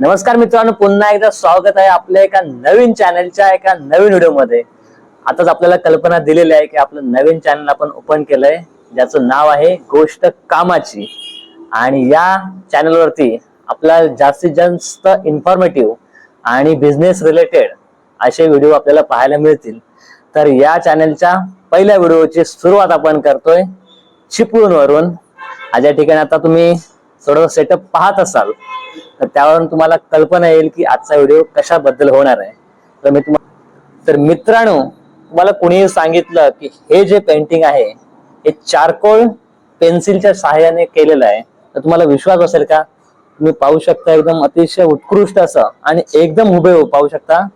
नमस्कार मित्रांनो पुन्हा एकदा स्वागत आहे आपल्या एका नवीन चॅनलच्या एका नवीन व्हिडिओमध्ये आताच आपल्याला कल्पना दिलेली आहे की आपलं नवीन चॅनल आपण ओपन केलंय ज्याचं नाव आहे गोष्ट कामाची. आणि या चॅनलवरती आपला जास्तीत जास्त इन्फॉर्मेटिव्ह आणि बिझनेस रिलेटेड असे व्हिडिओ आपल्याला पाहायला मिळतील. तर या चॅनलच्या पहिल्या व्हिडिओची सुरुवात आपण करतोय चिपळूणवरून. आज या ठिकाणी आता तुम्ही थोडं सेटअप पाहत असाल. तर त्यावरून तुम्हाला कल्पना येईल की आजचा व्हिडिओ कशाबद्दल होणार आहे. तर मी तुम्हाला तर मित्रांनो तुम्हाला कोणीही सांगितलं की हे जे पेंटिंग आहे हे चारकोळ पेन्सिलच्या सहाय्याने केलेलं आहे तर तुम्हाला विश्वास असेल का? तुम्ही पाहू शकता एकदम अतिशय उत्कृष्ट असं आणि एकदम हुबेहूब पाहू शकता.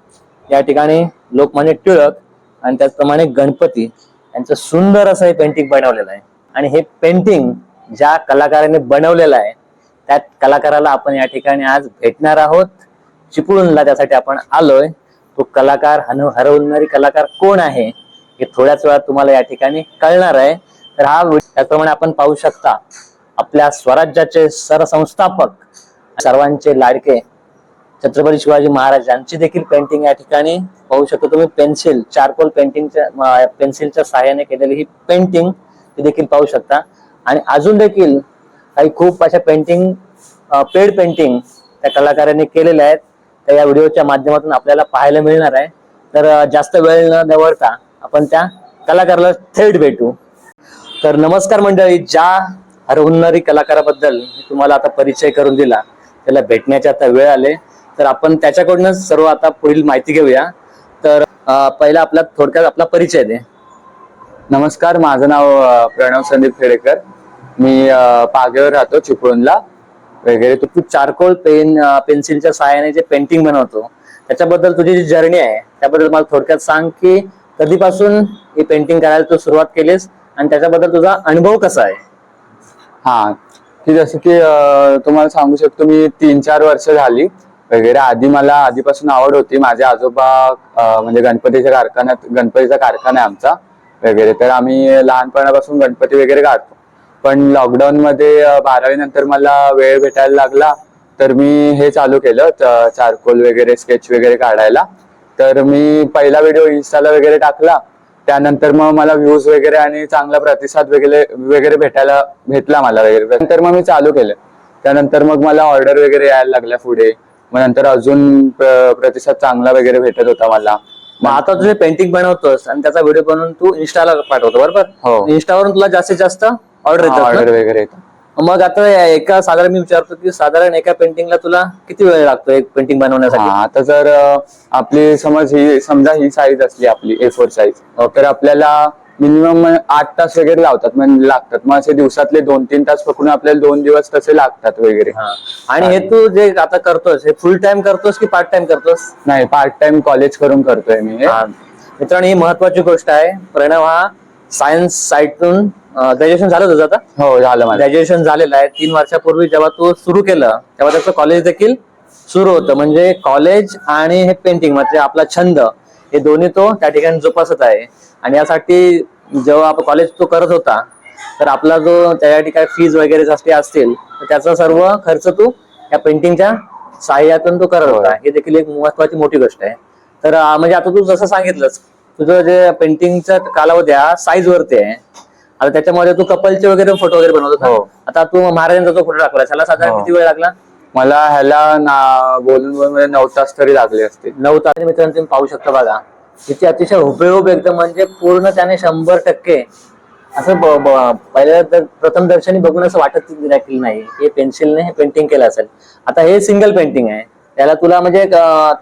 या ठिकाणी लोकमान्य टिळक आणि त्याचप्रमाणे गणपती यांचं सुंदर असं हे पेंटिंग बनवलेलं आहे. आणि हे पेंटिंग ज्या कलाकाराने बनवलेलं आहे त्या कलाकाराला आपण या ठिकाणी आज भेटणार आहोत. चिपळूणला त्यासाठी आपण आलोय. तो कलाकार हन हरवणारी कलाकार कोण आहे हे थोड्याच वेळात तुम्हाला या ठिकाणी कळणार आहे. तर हा त्याप्रमाणे त्याचप्रमाणे आपण पाहू शकता आपल्या स्वराज्याचे सरसंस्थापक सर्वांचे लाडके छत्रपती शिवाजी महाराज यांची देखील पेंटिंग या ठिकाणी पाहू शकतो तुम्ही. पेन्सिल चारकोल पेंटिंगच्या पेन्सिलच्या सहाय्याने केलेली ही पेंटिंग देखील पाहू शकता. आणि अजून देखील काही खूप अशा पेंटिंग पेड पेंटिंग त्या कलाकारांनी केलेल्या आहेत. त्या या व्हिडिओच्या माध्यमातून आपल्याला पाहायला मिळणार आहे. तर जास्त वेळ न दवडता आपण त्या कलाकाराला थेट भेटू. तर नमस्कार मंडळी ज्या हरहुन्नरी कलाकाराबद्दल मी तुम्हाला आता परिचय करून दिला त्याला भेटण्याचे आता वेळ आले. तर आपण त्याच्याकडूनच सर्व आता पुढील माहिती घेऊया. तर पहिला आपला थोडक्यात आपला परिचय दे. नमस्कार माझं नाव प्रणव संदीप खेडेकर. मी पागेवर राहतो चिपळूणला वगैरे. तू चारकोल पेन पेन्सिलच्या सहाय्याने जे पेंटिंग बनवतो त्याच्याबद्दल तुझी जी जर्नी आहे त्याबद्दल मला थोडक्यात सांग की कधीपासून ही पेंटिंग करायला तू सुरुवात केलीस आणि त्याच्याबद्दल तुझा अनुभव कसा आहे? हा. की जसं की तुम्हाला सांगू शकतो मी तीन चार वर्ष झाली वगैरे. आधी मला आधीपासून आवड होती. माझे आजोबा म्हणजे गणपतीच्या कारखान्यात गणपतीचा कारखाना आहे आमचा वगैरे. तर आम्ही लहानपणापासून गणपती वगैरे काढतो पण लॉकडाऊन मध्ये बारावी नंतर मला वेळ भेटायला लागला तर मी हे चालू केलं चारकोल वगैरे स्केच वगैरे काढायला. तर मी पहिला व्हिडिओ इन्स्टाला वगैरे टाकला. त्यानंतर मग मला व्ह्यूज वगैरे आणि चांगला प्रतिसाद वगैरे वगैरे भेटायला भेटला मला वगैरे. नंतर मग मी चालू केलं. त्यानंतर मग मला ऑर्डर वगैरे यायला लागल्या पुढे. मग नंतर अजून प्रतिसाद चांगला वगैरे भेटत होता मला. मग आता तुझे पेंटिंग बनवतोस आणि त्याचा व्हिडिओ बनवून तू इन्स्टाला पाठवतो बरोबर? हो. इन्स्टावरून तुला जास्तीत जास्त ऑर्डर ऑर्डर येतात वगैरे येतो ना? मग आता या एका साधारण मी विचारतो की साधारण एका पेंटिंगला तुला किती वेळ लागतो एक पेंटिंग बनवण्यासाठी? हा आता जर अ, आपली समज ही समजा ही साईज असली आपली ए फोर साईज तर आपल्याला मिनिमम आठ तास वगैरे लावतात म्हणजे लागतात. मग असे दिवसातले दोन तीन तास पकडून आपल्याला दोन दिवस तसे लागतात वगैरे. हा. आणि हे तू जे आता करतोस हे फुल टाइम करतोस की पार्ट टाइम करतोस नाही पार्ट टाइम कॉलेज करून करतोय मी. हे. हा. मित्रांनो ही महत्वाची गोष्ट आहे. प्रणव हा सायन्स साईटून ग्रॅज्युएशन झालं तुझं आता? हो झालं माझं. ग्रॅज्युएशन झालेलं आहे. तीन वर्षापूर्वी जेव्हा तू सुरू केलं तेव्हा त्याचं कॉलेज देखील सुरू होतं. म्हणजे कॉलेज आणि हे पेंटिंग म्हणजे आपला छंद हे दोन्ही तो त्या ठिकाणी जोपासत आहे. आणि यासाठी जेव्हा आपण कॉलेज तो करत होता तर आपला जो त्या ठिकाणी फीज वगैरे जास्ती असतील तर त्याचा सर्व खर्च तू या पेंटिंगच्या सहाय्यातून तू करत होता हे देखील एक महत्वाची मोठी गोष्ट आहे तर म्हणजे आता तू जसं सांगितलंस तुझं जे पेंटिंगचा कालावधी हा साईज वरती आहे आता त्याच्यामध्ये तू कपलचे वगैरे फोटो वगैरे बनवतो? हो. आता तू महाराजांचा जो फोटो टाकला त्याला साधारण हो. किती वेळ लागला मला ह्याला ना बोलून बोलून म्हणजे नऊ तास तरी लागले असतील नऊ तास मित्रांनो तुम्ही पाहू शकता बघा तिची अतिशय हुबेहूब एकदम म्हणजे पूर्ण त्याने शंभर टक्के असं पहिल्या प्रथम दर्शनी बघून असं वाटत देखील नाही. हे पेन्सिलने हे पेंटिंग केलं असेल. आता हे सिंगल पेंटिंग आहे. त्याला तुला म्हणजे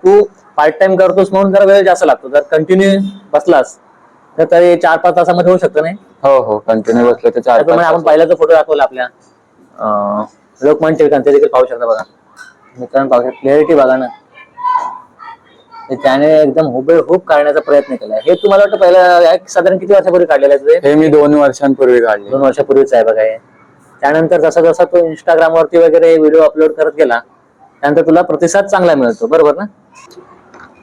तू पार्ट टाइम करतोस म्हणून जरा वेळ जास्त लागतो. जर कंटिन्यू बसलास तर तरी चार पाच तासामध्ये होऊ शकतं नाही? हो हो. कंटिन्यू बसलो तर चार त्याप्रमाणे आपण पहिला जो फोटो दाखवला आपल्या. अं, लोकमान्य टिळकांचा देखील पाहू शकता बघा. मित्रांनो पाहू शकता. क्लिअरिटी बघा ना. त्याने एकदम हुबेहूब काढण्याचा प्रयत्न केला. हे तुम्हाला वाटतं पहिला साधारण किती वर्षापूर्वी काढलेलं आहे तुझे? हे मी दोन वर्षांपूर्वी काढले. दोन वर्षापूर्वीच आहे बघा हे. त्यानंतर जसा जसा तो इंस्टाग्राम वरती वगैरे व्हिडिओ अपलोड करत गेला त्यानंतर तुला प्रतिसाद चांगला मिळतो बरोबर ना?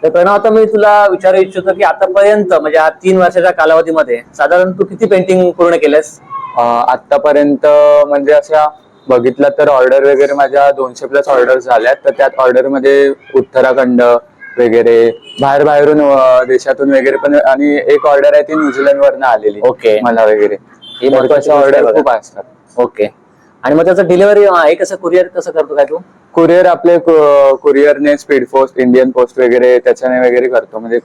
तर प्रणव आता मी तुला विचारू इच्छितो की आतापर्यंत म्हणजे हा तीन वर्षाच्या कालावधीमध्ये साधारण तू किती पेंटिंग पूर्ण केलेस? आतापर्यंत म्हणजे अशा बघितलं तर ऑर्डर वगैरे माझ्या दोनशे प्लस ऑर्डर झाल्यात. तर त्यात ऑर्डरमध्ये उत्तराखंड वगैरे बाहेर बाहेरून अं, देशातून वगैरे पण आणि एक ऑर्डर आहे ती न्यूझीलंड वरनं आलेली Okay. मला वगैरे. ही महत्वाची गोष्ट आहे ऑर्डर. खूप असतात. ओके. आणि मग त्याचं डिलिव्हरी हे कसं? कुरिअर कसं करतो काय तू? कुरिअर आपले कुरिअरने स्पीड पोस्ट इंडियन पोस्ट वगैरे त्याच्याने वगैरे करतो. म्हणजे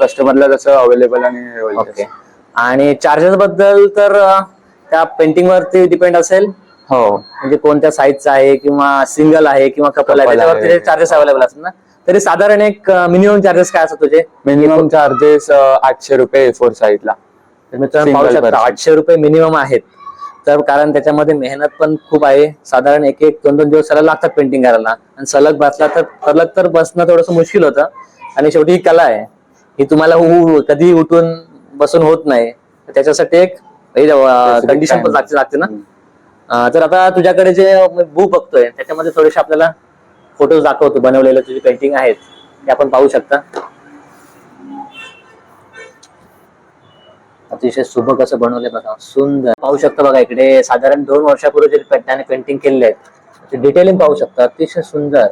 कस्टमरला जसं अवेलेबल आणि हे होईल ओके. आणि चार्जेस बद्दल तर अं, त्या पेंटिंग वरती डिपेंड असेल. हो. म्हणजे कोणत्या साईजचा आहे किंवा सिंगल आहे किंवा कपल आहे. Couple त्याच्यावरती आहे. चार्जेस अवेलेबल असतात ना तरी साधारण एक मिनिमम चार्जेस काय असतात तुझे? मिनिमम चार्जेस आठशे रुपये फोर साईजला तर मित्रांनो Single पाहू शकता person. आठशे रुपये मिनिमम आहेत. तर कारण त्याच्यामध्ये मेहनत पण खूप आहे. साधारण एक एक दोन दोन दिवस त्याला लागतात पेंटिंग करायला. आणि सलग बसला तर सलग तर बसणं थोडंसं मुश्किल होतं. आणि शेवटी ही कला आहे. ही तुम्हाला उ- कधी उठून बसून होत नाही. तर त्याच्यासाठी एक कंडिशन पण. लागते लागते ना. अं, तर आता तुझ्याकडे जे बुक बघतोय त्याच्यामध्ये थोडेसे आपल्याला फोटोज दाखवतो बनवलेले तुझी पेंटिंग आहेत ते आपण पाहू शकता. अतिशय सुबक असं बनवले बघा सुंदर. पाहू शकता बघा इकडे साधारण दोन वर्षापूर्वी जे त्याने पेंटिंग केलेले आहेत ते डिटेलिंग पाहू शकता अतिशय सुंदर.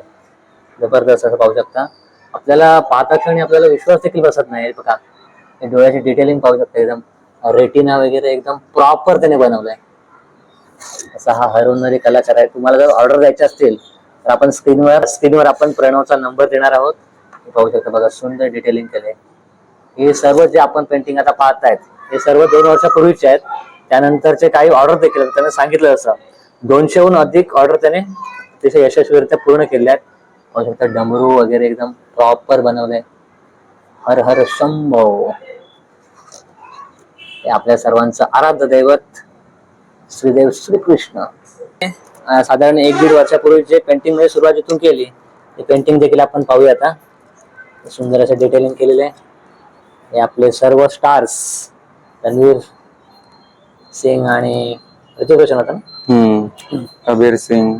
जबरदस्त असं पाहू शकता. आपल्याला पाहता क्षणी आपल्याला विश्वास देखील बसत नाही बघा. डोळ्याची डिटेलिंग पाहू शकता एकदम. रेटिना वगैरे एकदम प्रॉपर त्याने बनवलंय. असा हा हरवणारी कलाकार आहे. तुम्हाला जर ऑर्डर द्यायची असतील तर आपण स्क्रीनवर स्क्रीनवर आपण प्रणवचा नंबर देणार आहोत. पाहू शकता बघा सुंदर डिटेलिंग केले हे सर्व जे आपण पेंटिंग आता पाहतायत हे सर्व दोन वर्षापूर्वीचे आहेत. त्यानंतरचे काही ऑर्डर देखील त्यांना सांगितलं असं. दोनशेहून अधिक ऑर्डर त्याने अतिशय यशस्वीरित्या पूर्ण केल्या आहेत. पाहू शकता डमरू वगैरे एकदम प्रॉपर बनवले हर हर शंभव हे आपल्या सर्वांचं आराध्य दैवत श्रीदेव श्रीकृष्ण. साधारण एक दीड वर्षापूर्वी जे पेंटिंगमध्ये सुरुवात जिथून केली ते पेंटिंग देखील आपण पाहूया आता. सुंदर असं डिटेलिंग केलेलं आहे. हे आपले सर्व स्टार्स रणवीर सिंग आणि ऋतिक रोशन होता ना? कबीर सिंग.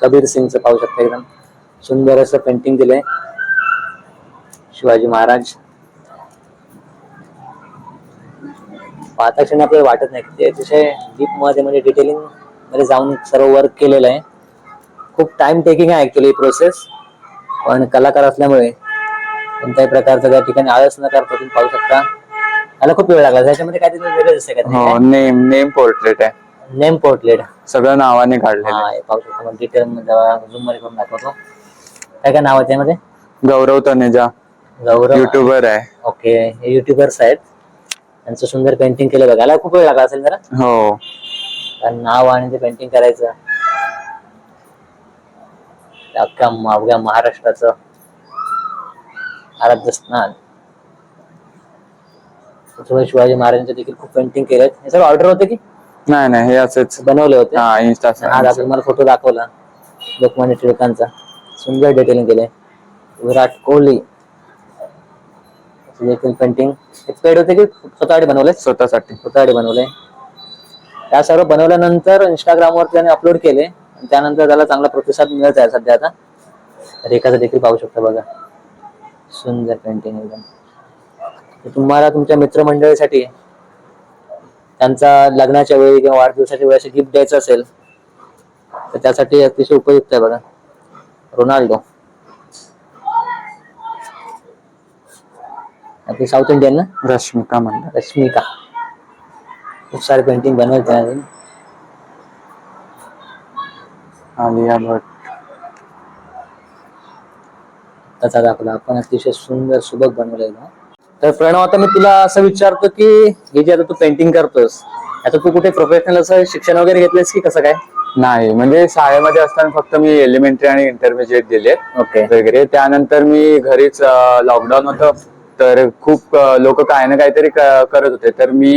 कबीर सिंगचं पाहू शकता एकदम. सुंदर असं पेंटिंग दिलंय. शिवाजी महाराज. पाहता क्षणी आपल्याला वाटत नाही ते अतिशय डीपमध्ये म्हणजे डिटेलिंग मध्ये जाऊन सर्व वर्क केलेलं आहे. खूप टाइम टेकिंग आहे ऍक्च्युली प्रोसेस पण कलाकार असल्यामुळे कोणत्याही प्रकारचं त्या ठिकाणी आळस न करता तुम्ही पाहू शकता. त्याला खूप वेळ लागला. त्याच्यामध्ये काहीतरी वेगळं हो का नेम नेम पोर्ट्रेट आहे. नेम पोर्टलेट सगळं नावाने काढलेलं हा हे पाहू शकतो. मग डिटेल झूममध्ये करून दाखवतो. काय काय नाव आहे त्यामध्ये? गौरव तनेजा. गौरव. युट्यूबर आहे. ओके हे युट्यूबर्स आहेत. त्यांचं सुंदर पेंटिंग केलं बघायला खूप वेळ लागला असेल जरा? हो. कारण नाव आणि ते पेंटिंग करायचं. अख्ख्या अवघ्या महाराष्ट्राचं आराध्य स्नान त्याच्यामुळे शिवाजी महाराजांचे देखील खूप पेंटिंग केलेत हे सगळं ऑर्डर होते की? नाही नाही हे असंच. बनवले होते? हा आज आपण तुम्हाला फोटो दाखवला. लोकमान्य टिळकांचा. सुंदर डिटेलिंग केलंय. विराट कोहली. देखील पेंटिंग पेड होते की स्वतःसाठी बनवले स्वतःसाठी. स्वतःसाठी बनवले त्या सर्व बनवल्यानंतर इंस्टाग्रामवर त्याने अपलोड केले. त्यानंतर त्याला चांगला प्रतिसाद मिळत आहे सध्या आता. रेखाचं देखील पाहू शकता बघा. सुंदर पेंटिंग एकदम. तुम्हाला तुमच्या मित्रमंडळीसाठी त्यांचा लग्नाच्या वेळी किंवा वाढदिवसाच्या वेळी गिफ्ट द्यायचं असेल तर त्यासाठी अतिशय उपयुक्त आहे बघा. रोनाल्डो. आपली साऊथ इंडियन ना? रश्मिका मंडळ रश्मिका. खूप सारे पेंटिंग त्याने. अजून आलिया भट त्याचा दाखवला आपण. अतिशय सुंदर सुबक बनवलेला तर प्रणव आता मी तुला असं विचारतो की हे जे आता तू पेंटिंग करतोस आता तू कुठे प्रोफेशनल असं शिक्षण वगैरे घेतलंस की कसं काय? नाही म्हणजे शाळेमध्ये असताना फक्त मी एलिमेंटरी आणि इंटरमिजिएट दिले ओके. वगैरे. त्यानंतर मी घरीच लॉकडाऊन होतं. तर खूप लोक काय ना काहीतरी करत होते. तर मी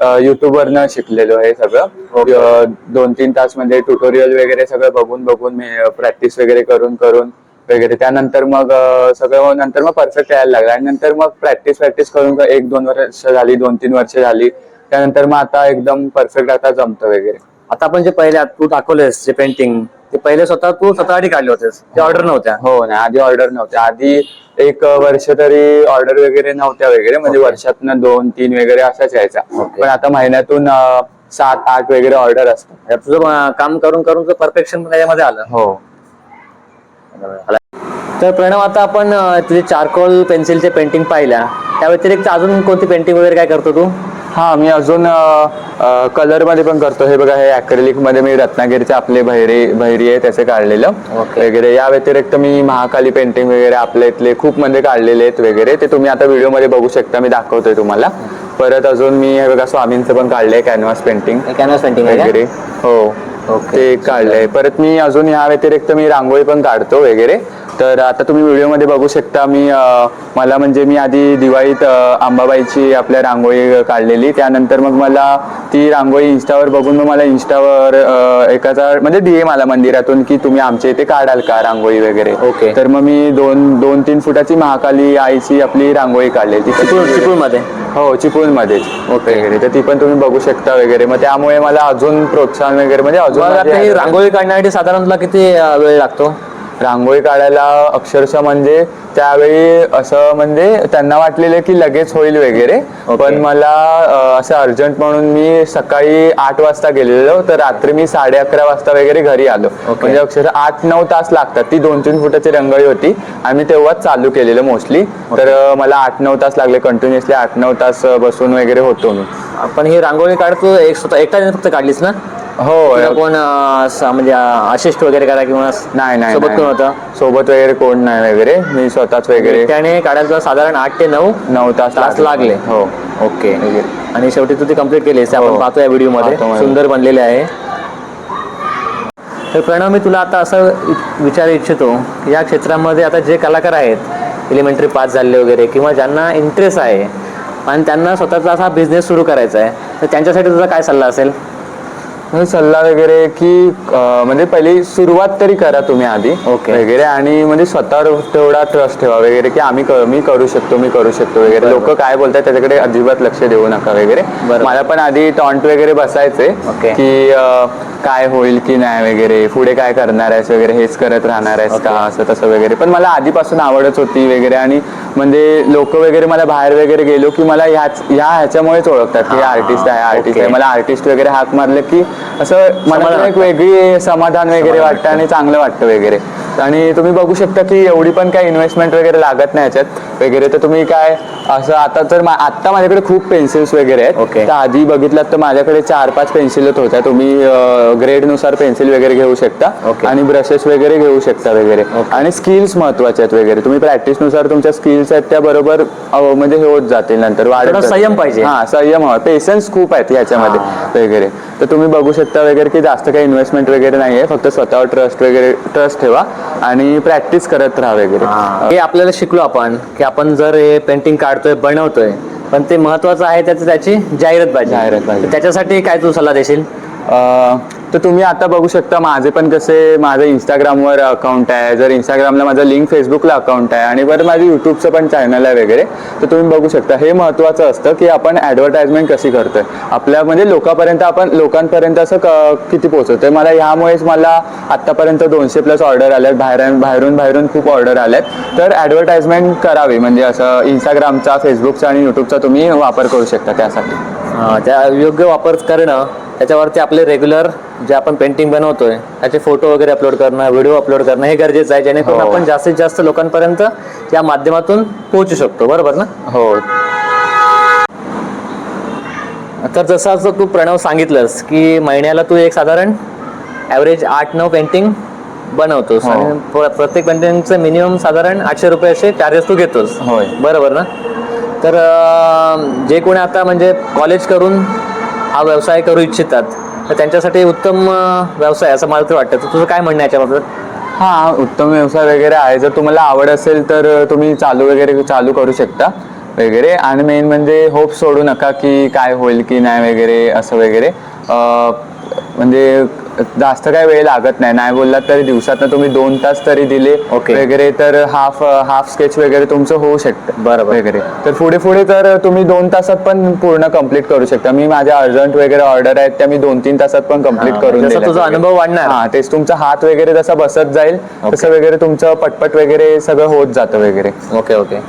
युट्यूब वरनं शिकलेलो हे सगळं. दोन तीन तास म्हणजे ट्युटोरियल वगैरे सगळं बघून बघून मी प्रॅक्टिस वगैरे करून करून वगैरे. त्यानंतर मग सगळं नंतर मग परफेक्ट यायला लागला. आणि नंतर मग प्रॅक्टिस प्रॅक्टिस करून एक दोन वर्ष झाली दोन तीन वर्ष झाली. त्यानंतर मग आता एकदम परफेक्ट आता जमतं वगैरे. आता आपण जे पहिले तू दाखवलेस जे पेंटिंग ते पहिले स्वतः तू स्वतःसाठी काढले होतेस. ते ऑर्डर नव्हत्या. हो नाही आधी ऑर्डर नव्हते. आधी एक वर्ष तरी ऑर्डर वगैरे नव्हत्या वगैरे म्हणजे. वर्षातनं दोन तीन वगैरे असाच यायचा. पण आता महिन्यातून अं, सात आठ वगैरे ऑर्डर असतात. आता तुझं अं, काम करून करून तुझं परफेक्शन त्याच्यामध्ये आलं. हो. तर प्रणव आता आपण अं, तुझे चारकोल पेन्सिलचे पेंटिंग पाहिल्या. त्या व्यतिरिक्त अजून कोणती पेंटिंग वगैरे काय करतो तू? हा मी अजून कलरमध्ये पण करतो. हे बघा हे अक्रेलिकमध्ये मी रत्नागिरीचे आपले भैरे भैरी आहे त्याचे काढलेलं. वगैरे या व्यतिरिक्त मी महाकाली पेंटिंग वगैरे आपल्या इथले खूप मध्ये काढलेले आहेत वगैरे. ते तुम्ही आता व्हिडिओमध्ये बघू शकता मी दाखवतोय तुम्हाला. परत अजून मी हे बघा स्वामींचं पण काढलंय कॅनव्हास पेंटिंग कॅनव्हास पेंटिंग वगैरे. हो. ते काढलंय. परत मी अजून या व्यतिरिक्त मी रांगोळी पण काढतो वगैरे. तर आता तुम्ही व्हिडिओमध्ये बघू शकता मी मला म्हणजे मी आधी दिवाळीत अं, अंबाबाईची आपल्या रांगोळी काढलेली. त्यानंतर मग मला ती रांगोळी इंस्टावर बघून मग मला इंस्टावर अं, एकाचा म्हणजे डीएम आला मंदिरातून की तुम्ही आमच्या इथे काढाल का रांगोळी वगैरे. Okay. तर मग मी दोन दोन तीन फुटाची महाकाली आईची आपली रांगोळी काढलेली. चिपळूण चिपळूणमध्ये? हो चिपळूणमध्येच वगैरे. तर ती पण तुम्ही बघू शकता वगैरे. मग त्यामुळे मला अजून प्रोत्साहन वगैरे म्हणजे अजून मग माझी आता ही रांगोळी काढण्यासाठी साधारण तुला किती अं, वेळ लागतो? रांगोळी काढायला अक्षरशः म्हणजे त्यावेळी असं म्हणजे त्यांना वाटलेलं की लगेच होईल वगैरे. पण मला अं, असं अर्जंट म्हणून मी सकाळी आठ वाजता गेलेलो तर रात्री मी साडे अकरा वाजता वगैरे घरी आलो. म्हणजे अक्षरशः आठ नऊ तास लागतात. ती दोन तीन फुटाची रंगोळी होती. आणि मी तेव्हाच चालू केलेलं मोस्टली. तर अं, मला आठ नऊ तास लागले. कंटिन्युअसली आठ नऊ तास अं, बसून वगैरे होतो मी. आपण ही रांगोळी काढतो एक स्वतः एकटा फक्त काढलीस ना? हो कोण अं, म्हणजे असिस्ट वगैरे करा किंवा नाही नाही सोबत नाही. कोण होतं? सोबत वगैरे कोण नाही वगैरे. मी स्वतःच वगैरे. त्याने काढायला साधारण आठ ते नऊ नऊ तास तास लागले. हो. ओके. आणि शेवटी तू ती कंप्लीट केलीस. ते आपण हो. पाहतो या व्हिडिओमध्ये पाहतो. सुंदर बनलेले आहे. तर प्रणव मी तुला आता असं इ- विचारू इच्छितो की या क्षेत्रामध्ये आता जे कलाकार आहेत एलिमेंटरी पास झाले वगैरे किंवा ज्यांना इंटरेस्ट आहे आणि त्यांना स्वतःचा असा बिझनेस सुरू करायचा आहे तर त्यांच्यासाठी तुझा काय सल्ला असेल? सल्ला वगैरे की अं, म्हणजे पहिली सुरुवात तरी करा तुम्ही आधी Okay. वगैरे आणि म्हणजे स्वतःवर तेवढा ट्रस्ट ठेवा वगैरे की आम्ही क- मी करू शकतो मी करू शकतो वगैरे. लोक काय बोलतात त्याच्याकडे अजिबात लक्ष देऊ नका वगैरे बरोबर. मला पण आधी टॉन्ट वगैरे बसायचे Okay. की अं, काय होईल की नाही वगैरे पुढे काय करणार आहेस वगैरे हेच करत राहणार आहेस का. असं तसं वगैरे पण मला आधीपासून आवडच होती वगैरे आणि म्हणजे लोक वगैरे मला बाहेर वगैरे गेलो की मला ह्याच ह्या ह्याच्यामुळेच ओळखतात की हा, आर्टिस्ट आहे आर्टिस्ट. आहे मला आर्टिस्ट वगैरे हाक मारले की असं मनात एक. वेगळी समाधान वगैरे वाटतं आणि चांगलं वाटतं वगैरे आणि तुम्ही बघू शकता की एवढी पण काही इन्व्हेस्टमेंट वगैरे लागत नाही याच्यात वगैरे तर तुम्ही काय असं आता तर मा- आता माझ्याकडे खूप पेन्सिल्स वगैरे आहेत Okay. तर आधी बघितलात तर माझ्याकडे चार पाच पेन्सिलच होत्या तुम्ही ग्रेडनुसार पेन्सिल वगैरे घेऊ शकता. आणि ब्रशेस वगैरे घेऊ शकता वगैरे. आणि स्किल्स महत्त्वाचे आहेत वगैरे तुम्ही प्रॅक्टिसनुसार तुमच्या स्किल्स आहेत त्या बरोबर म्हणजे हे होत जातील नंतर वाढत जातील. संयम पाहिजे. हा संयम हवा पेशन्स खूप आहेत ह्याच्यामध्ये हा. वगैरे तर तुम्ही बघू शकता वगैरे की जास्त काही इन्व्हेस्टमेंट वगैरे नाहीये फक्त स्वतःवर ट्रस्ट वगैरे ट्रस्ट ठेवा आणि प्रॅक्टिस करत राहा वगैरे. हे. आपल्याला शिकलो आपण की आपण जर हे पेंटिंग काढतोय बनवतोय पण ते महत्वाचं आहे त्याचं त्याची जाहिरात पाहिजे. जाहिरात पाहिजे. त्याच्यासाठी काय तू सल्ला देशील? तर तुम्ही आता बघू शकता माझे पण कसे माझं इंस्टाग्रामवर अकाउंट आहे. जर इंस्टाग्रामला माझं लिंक फेसबुकला अकाउंट आहे आणि बरं माझं यूट्यूबचं पण चॅनल आहे वगैरे तर तुम्ही बघू शकता. हे महत्त्वाचं असतं की आपण ॲडव्हर्टाइजमेंट कशी करतोय. आपल्या म्हणजे लोकांपर्यंत आपण लोकांपर्यंत असं क- किती पोहोचवतोय. मला ह्यामुळेच मला आत्तापर्यंत दोनशे प्लस ऑर्डर आल्यात बाहेर बाहेरून बाहेरून खूप ऑर्डर आल्यात तर ॲडव्हर्टाइजमेंट करावी. म्हणजे असं इंस्टाग्रामचा फेसबुकचा आणि यूट्यूबचा तुम्ही वापर करू शकता त्यासाठी. त्या योग्य वापर करणं त्याच्यावरती आपले रेग्युलर जे आपण पेंटिंग बनवतोय त्याचे फोटो वगैरे अपलोड करणं व्हिडिओ अपलोड करणं हे गरजेचं आहे जेणेकरून हो. आपण जास्तीत जास्त लोकांपर्यंत या माध्यमातून पोहोचू शकतो बरोबर ना हो तर जसं असं तू प्रणव सांगितलंस की महिन्याला तू एक साधारण ॲव्हरेज आठ नऊ पेंटिंग बनवतोस हो. आणि प्र- प्रत्येक पेंटिंगचं मिनिमम साधारण आठशे रुपये असे चार्जेस तू घेतोस होय. बरोबर ना तर अं, जे कोणी आता म्हणजे कॉलेज करून हा व्यवसाय करू इच्छितात. तर त्यांच्यासाठी उत्तम व्यवसाय असं मला तर वाटतं. तर तुझं काय म्हणणं आहे याच्याबद्दल? हा उत्तम व्यवसाय वगैरे आहे. जर तुम्हाला आवड असेल तर तुम्ही चालू वगैरे चालू करू शकता वगैरे. आणि मेन म्हणजे होप सोडू नका की काय होईल की नाही वगैरे असं वगैरे. म्हणजे जास्त काय वेळ लागत नाही नाही बोललात तरी दिवसात तुम्ही दोन तास तरी दिले Okay. वगैरे तर हाफ हाफ स्केच वगैरे तुमचं होऊ शकतं बरोबर. वगैरे तर पुढे पुढे तर तुम्ही दोन तासात पण पूर्ण कंप्लीट करू शकता मी माझ्या अर्जंट वगैरे ऑर्डर आहेत त्या मी दोन तीन तासात पण कंप्लीट हा, करून जसा दिल्यात तुझा. अनुभव वाढणार. हा तेच तुमचा हात वगैरे जसा बसत जाईल तसं वगैरे तुमचं पटपट वगैरे सगळं होत जातं वगैरे ओके ओके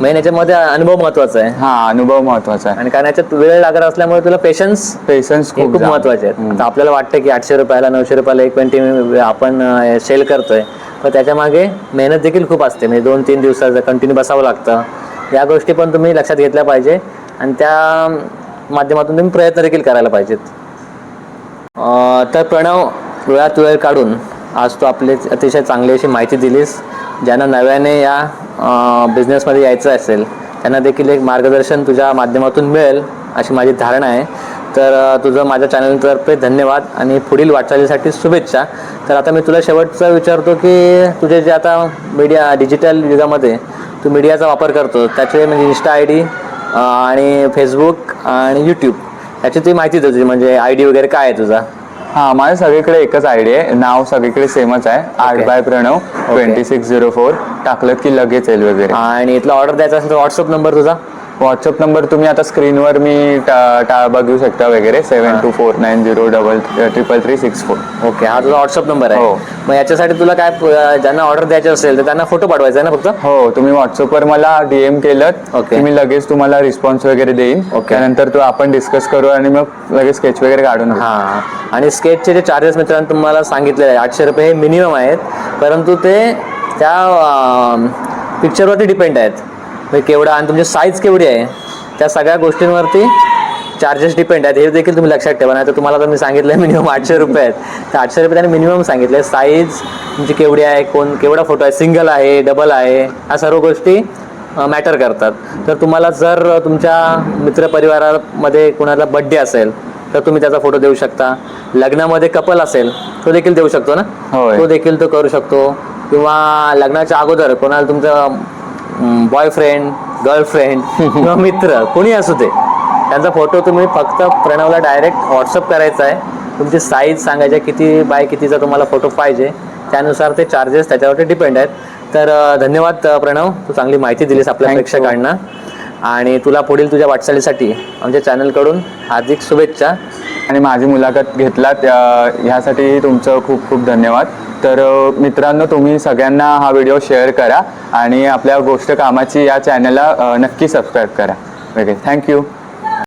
मेन याच्यामध्ये अनुभव महत्त्वाचा आहे. हा अनुभव महत्त्वाचा आहे. आणि कारण याच्यात वेळ लागत असल्यामुळे तुला पेशन्स पेशन्स खूप महत्त्वाचे आहेत. आपल्याला वाटतं की आठशे रुपयाला नऊशे रुपयाला एक पेंटिंग आपण सेल करतोय. पण त्याच्यामागे मेहनत देखील खूप असते. म्हणजे दोन तीन दिवसाचं कंटिन्यू बसावं लागतं. या गोष्टी पण तुम्ही लक्षात घेतल्या पाहिजे. आणि त्या माध्यमातून तुम्ही प्रयत्न देखील करायला पाहिजेत. तर प्रणव वेळात वेळ काढून आज तू आपली अतिशय चांगली अशी माहिती दिलीस ज्यांना नव्याने या बिझनेसमध्ये यायचं असेल त्यांना देखील एक मार्गदर्शन तुझ्या माध्यमातून मिळेल अशी माझी धारणा आहे. तर तुझं माझ्या चॅनलतर्फे धन्यवाद आणि पुढील वाटचालीसाठी शुभेच्छा. तर आता मी तुला शेवटचं विचारतो की तुझे जे आता मीडिया डिजिटल युगामध्ये तू मीडियाचा वापर करतो त्याचे म्हणजे इन्स्टा आय डी आणि फेसबुक आणि यूट्यूब याची ती माहिती दे तुझी म्हणजे आय डी वगैरे काय आहे तुझा? हा माझ्या सगळीकडे एकच आयडिया आहे. नाव सगळीकडे सेमच आहे. आठ by Pranav twenty six zero four टाकलं की लगेच येईल वगैरे. आणि इथला ऑर्डर द्यायचा असेल तर व्हॉट्सअप नंबर तुझा? व्हॉट्सअप नंबर तुम्ही आता स्क्रीनवर मी टा- टा- बघू शकता वगैरे seven two four nine zero double triple three six four okay हा तुझा व्हॉट्सअप नंबर आहे हो. मग याच्यासाठी तुला काय ज्यांना ऑर्डर द्यायची असेल तर त्यांना फोटो पाठवायचा आहे ना फक्त हो तुम्ही व्हॉट्सअपवर मला डीएम केलं ओके. मी लगेच तुम्हाला रिस्पॉन्स वगैरे देईन ओके. त्यानंतर तो आपण डिस्कस करू आणि मग लगेच स्केच वगैरे काढून घेऊ. हां आणि स्केचचे जे चार्जेस मित्रांनो तुम्हाला सांगितलेले आहे आठशे रुपये हे मिनिमम आहेत परंतु ते त्या पिक्चरवरती डिपेंड आहेत म्हणजे केवढा आणि तुमची साईज केवढी आहे? त्या सगळ्या गोष्टींवरती चार्जेस डिपेंड आहेत. हे देखील तुम्ही लक्षात ठेवा. नाही तर तुम्हाला तर मी सांगितलं मिनिमम आठशे रुपये आहेत. तर आठशे रुपये त्याने मिनिमम सांगितलं साईज तुमची केवढी आहे? कोण केवढा फोटो आहे? सिंगल आहे? डबल आहे? ह्या सर्व गोष्टी मॅटर करतात. तर तुम्हाला जर तुमच्या मित्रपरिवारामध्ये कुणाला बड्डे असेल तर तुम्ही त्याचा फोटो देऊ शकता. लग्नामध्ये कपल असेल तो देखील देऊ शकतो ना. तो देखील तो करू शकतो. किंवा लग्नाच्या अगोदर कोणाला तुमचा बॉयफ्रेंड गर्लफ्रेंड किंवा मित्र कोणी असू दे. त्यांचा फोटो तुम्ही फक्त प्रणवला डायरेक्ट व्हॉट्सअप करायचा आहे. तुमची साईज सांगायची किती बाय कितीचा तुम्हाला फोटो पाहिजे. त्यानुसार ते चार्जेस त्याच्यावरती डिपेंड आहेत. तर धन्यवाद प्रणव. तू चांगली माहिती दिलीस आपल्या. प्रेक्षकांना. आणि तुला पुढील तुझ्या वाटचालीसाठी आमच्या चॅनलकडून हार्दिक शुभेच्छा. आणि माझी मुलाखत घेतलात ह्यासाठी तुमचं खूप खूप धन्यवाद. तर मित्रांनो तुम्ही सगळ्यांना हा व्हिडिओ शेअर करा आणि आपल्या गोष्ट कामाची या चॅनलला नक्की सबस्क्राईब करा. वगैरे थँक्यू